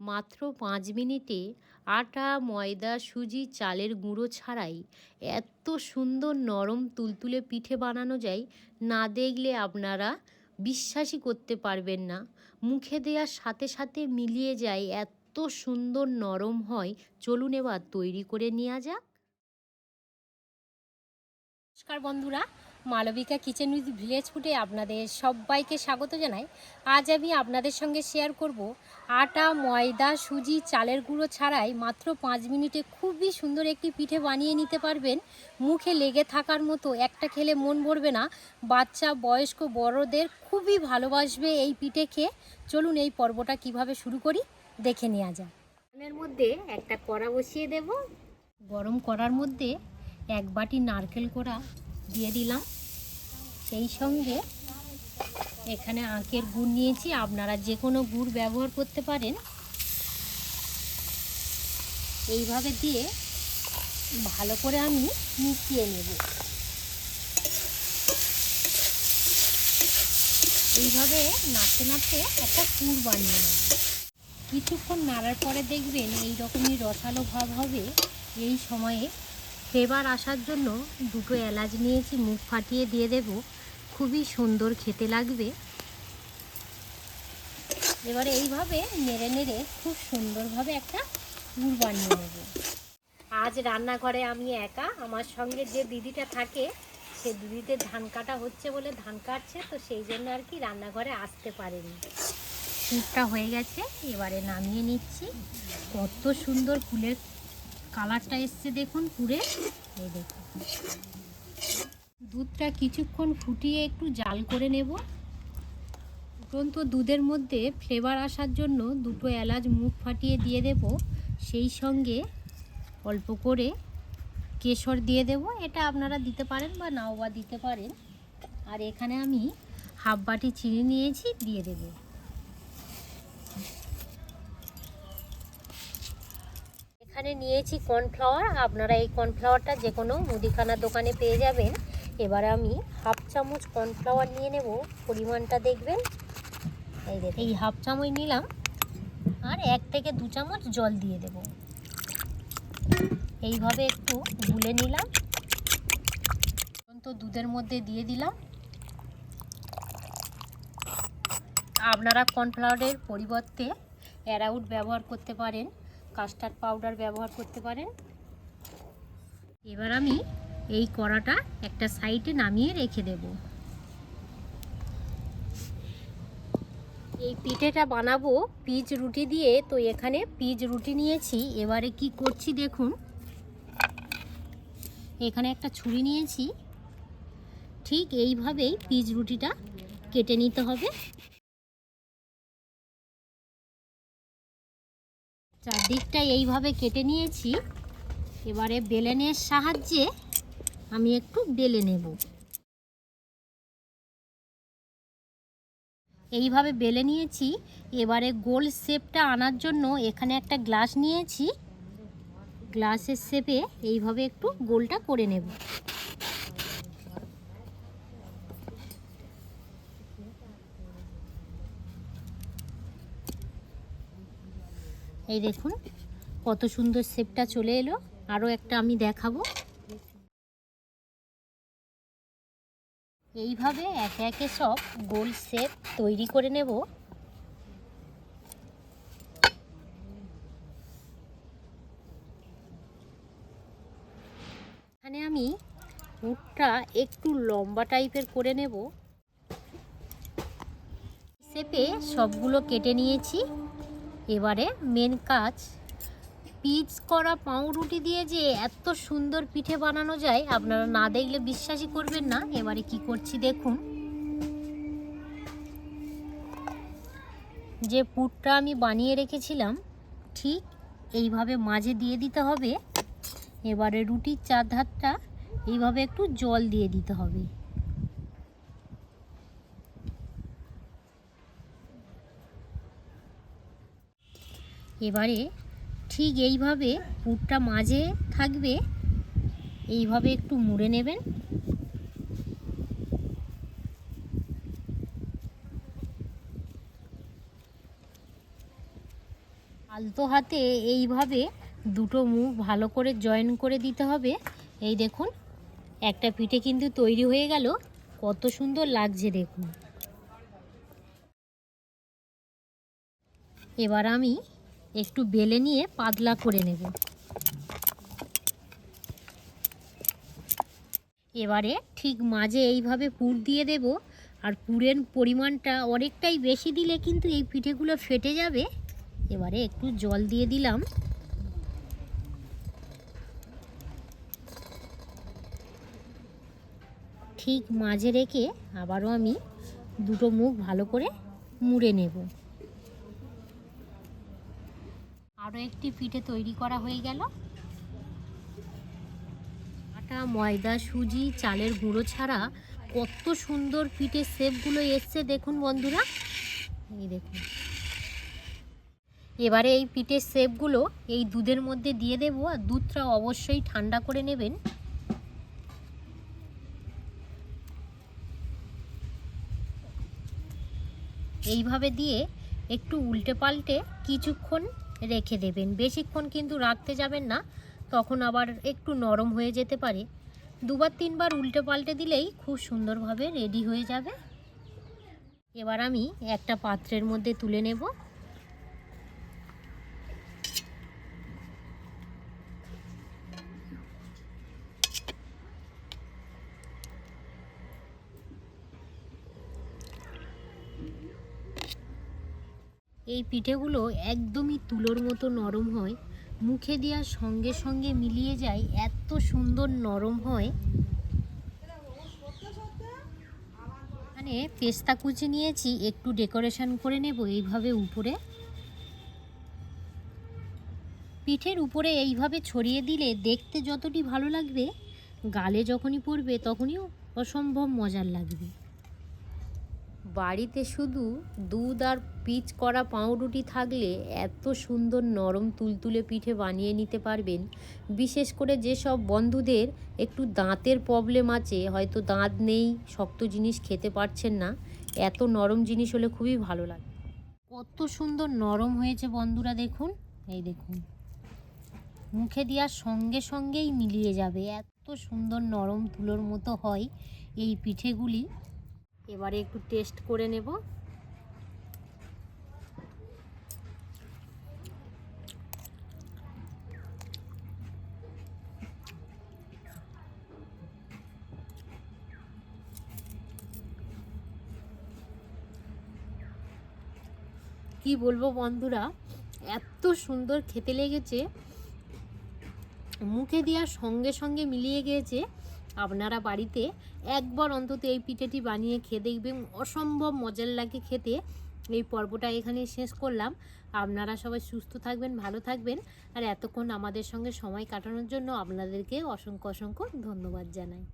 মাত্র পাঁচ মিনিটে আটা, ময়দা, সুজি, চালের গুঁড়ো ছাড়াই এত সুন্দর নরম তুলতুলে পিঠে বানানো যায়, না দেখলে আপনারা বিশ্বাসই করতে পারবেন না। মুখে দেওয়ার সাথে সাথে মিলিয়ে যায় এত সুন্দর নরম হয়। চলুন এবার তৈরি করে নেওয়া যাক। নমস্কার বন্ধুরা মালবিকা কিচেন উইথ ভিলেজ ফুডে আপনাদের সবাইকে স্বাগত জানাই। আজ আমি আপনাদের সঙ্গে শেয়ার করব আটা ময়দা সুজি চালের গুঁড়ো ছাড়াই মাত্র পাঁচ মিনিটে খুবই সুন্দর একটি পিঠে বানিয়ে নিতে পারবেন। মুখে লেগে থাকার মতো একটা খেলে মন ভরবে না। বাচ্চা বয়স্ক বড়দের খুবই ভালোবাসবে এই পিঠে খেয়ে। চলুন এই পর্বটা কীভাবে শুরু করি দেখে নেওয়া যাক। এর মধ্যে একটা কড়া বসিয়ে দেব। গরম করার মধ্যে এক বাটি নারকেল কোড়া দিয়ে দিলাম। সেই সঙ্গে এখানে আখের গুড় নিয়েছি। আপনারা যে কোনো গুড় ব্যবহার করতে পারেন। এইভাবে দিয়ে ভালো করে আমি মিশিয়ে নেব। এইভাবে নাড়তে নাড়তে একটা পুর বানিয়ে নেব। কিছুক্ষণ নাড়ার পরে দেখবেন এই রকমই রসালো ভাব হবে। এই সময়ে ফ্লেভার আসার জন্য দুটো এলাচ নিয়েছি, মুখ ফাটিয়ে দিয়ে দেব। খুবই সুন্দর খেতে লাগবে। এবারে এইভাবে নেড়ে নেড়ে খুব সুন্দরভাবে একটা গুড় বানিয়ে নেব। আজ রান্নাঘরে আমি একা, আমার সঙ্গে যে দিদিটা থাকে, সে দিদিতে ধান কাটা হচ্ছে বলে ধান কাটছে, তো সেই জন্য আর কি রান্নাঘরে আসতে পারেনি। পুরটা হয়ে গেছে, এবারে নামিয়ে নিচ্ছি। কত সুন্দর ফুলের কালারটা এসছে দেখুন পুরে। এই দেখুন। দুধটা কিছুক্ষণ ফুটিয়ে একটু জাল করে নেব। ফুটন্ত দুধের মধ্যে ফ্লেভার আসার জন্য দুটো এলাচ মুখ ফাটিয়ে দিয়ে দেব। সেই সঙ্গে অল্প করে কেশর দিয়ে দেব। এটা আপনারা দিতে পারেন বা নাও বা দিতে পারেন। আর এখানে আমি হাফ বাটি চিনি নিয়েছি, দিয়ে দেবো। এখানে নিয়েছি কর্নফ্লাওয়ার। আপনারা এই কর্নফ্লাওয়ারটা যে কোনো মুদিখানার দোকানে পেয়ে যাবেন। এবারে আমি হাফ চামচ কর্নফ্লাওয়ার নিয়ে নেব। পরিমাণটা দেখবেন। এই দেখ এই হাফ চামচ নিলাম। আর এক থেকে দু চামচ জল দিয়ে দেব। এইভাবে একটু গুলে নিলাম। তো দুধের মধ্যে দিয়ে দিলাম। আপনারা কর্নফ্লাওয়ারের পরিবর্তে অ্যারাউট ব্যবহার করতে পারেন। কাস্টার্ড পাউডার ব্যবহার করতে পারেন। এবার আমি এই কড়াটা একটা সাইডে নামিয়ে রেখে দেব। এই পিঠেটা বানাবো পিচ রুটি দিয়ে। তো এখানে পিচ রুটি নিয়েছি। এবারে কি করছি দেখুন। এখানে একটা ছুরি নিয়েছি। ঠিক এইভাবেই পিচ রুটিটা কেটে নিতে হবে। চারদিকটা এইভাবে কেটে নিয়েছি। এবারে বেলেনের সাহায্যে আমি একটু বেলে নেব। এইভাবে বেলে নিয়েছি। এবারে গোল শেপটা আনার জন্য এখানে একটা গ্লাস নিয়েছি। গ্লাসের শেপে এইভাবে একটু গোলটা করে নেব। এই দেখুন, কত সুন্দর শেপটা চলে এলো। আরও একটা আমি দেখাবো। এইভাবে একে একে সব গোল শেপ তৈরি করে নেব। এখানে আমি মুখটা একটু লম্বা টাইপের করে নেব। শেপে সবগুলো কেটে নিয়েছি। এবারে মেন কাজ, পিচ করা পাউরুটি দিয়ে যে এত সুন্দর পিঠে বানানো যায়, আপনারা না দেখলে বিশ্বাসই করবেন না। এবারে কি করছি দেখুন। যে পুরটা আমি বানিয়ে রেখেছিলাম, ঠিক এইভাবে মাঝে দিয়ে দিতে হবে। এবারে রুটির চার ধারটা এইভাবে একটু জল দিয়ে দিতে হবে। এবারে ঠিক এইভাবে পুরটা মাঝে থাকবে। এইভাবে একটু মুড়ে নেবেন। আলতো হাতে এইভাবে দুটো মুখ ভালো করে জয়েন করে দিতে হবে। এই দেখুন, একটা পিঠে কিন্তু তৈরি হয়ে গেল। কত সুন্দর লাগছে দেখুন। এবার আমি একটু বেলে নিয়ে পাতলা করে নেব। এবারে ঠিক মাঝে এইভাবে পুর দিয়ে দেব, আর পুরের পরিমাণটা অনেকটাই বেশি দিলে কিন্তু এই পিঠেগুলো ফেটে যাবে। এবারে একটু জল দিয়ে দিলাম। ঠিক মাঝে রেখে আবারও আমি দুটো মুখ ভালো করে মুড়ে নেব। আরও একটি পিঠে তৈরি করা হয়ে গেল। আটা, ময়দা, সুজি, চালের গুঁড়ো ছাড়া কত সুন্দর পিঠের শেপগুলো এসছে দেখুন বন্ধুরা। এই দেখুন। এবারে এই পিঠের শেপগুলো এই দুধের মধ্যে দিয়ে দেবো আর দুধটা অবশ্যই ঠান্ডা করে নেবেন। এইভাবে দিয়ে একটু উল্টে পাল্টে কিছুক্ষণ রেখে দেবেন। বেশিক্ষণ কিন্তু রাখতে যাবেন না, তখন আবার একটু নরম হয়ে যেতে পারে। দুবার তিনবার উল্টে পাল্টে দিলেই খুব সুন্দরভাবে রেডি হয়ে যাবে। এবার আমি একটা পাত্রের মধ্যে তুলে নেব। এই পিঠেগুলো একদমই তুলোর মতো নরম হয়। মুখে দেওয়ার সঙ্গে সঙ্গে মিলিয়ে যায়, এত সুন্দর নরম হয়। মানে পেস্তা কুচি নিয়েছি, একটু ডেকোরেশন করে নেব এইভাবে উপরে। পিঠের উপরে এইভাবে ছড়িয়ে দিলে দেখতে যতটি ভালো লাগবে, গালে যখনই পড়বে তখনই অসম্ভব মজার লাগবে। বাড়িতে শুধু দুধ আর পিচ করা পাউরুটি থাকলে এত সুন্দর নরম তুলতুলে পিঠে বানিয়ে নিতে পারবেন। বিশেষ করে যেসব বন্ধুদের একটু দাঁতের প্রবলেম আছে, হয়তো দাঁত নেই, শক্ত জিনিস খেতে পারছেন না, এত নরম জিনিস হলে খুবই ভালো লাগে। কত সুন্দর নরম হয়েছে বন্ধুরা দেখুন, এই দেখুন। মুখে দেওয়ার সঙ্গে সঙ্গেই মিলিয়ে যাবে, এত সুন্দর নরম তুলোর মতো হয় এই পিঠেগুলি। এবারে একটু টেস্ট করে নেব। কি বলব বন্ধুরা, এত সুন্দর খেতে লেগেছে। মুখে দেওয়ার সঙ্গে সঙ্গে মিলিয়ে গিয়েছে আপনারা বাড়িতে একবার অন্তত এই পিঠেটি বানিয়ে খেয়ে দেখবেন। অসম্ভব মজার লাগে খেতে। এই পর্বটা এখানে শেষ করলাম। আপনারা সবাই সুস্থ থাকবেন, ভালো থাকবেন। আর এতক্ষণ আমাদের সঙ্গে সময় কাটানোর জন্য আপনাদেরকে অসংখ্য অসংখ্য ধন্যবাদ জানাই।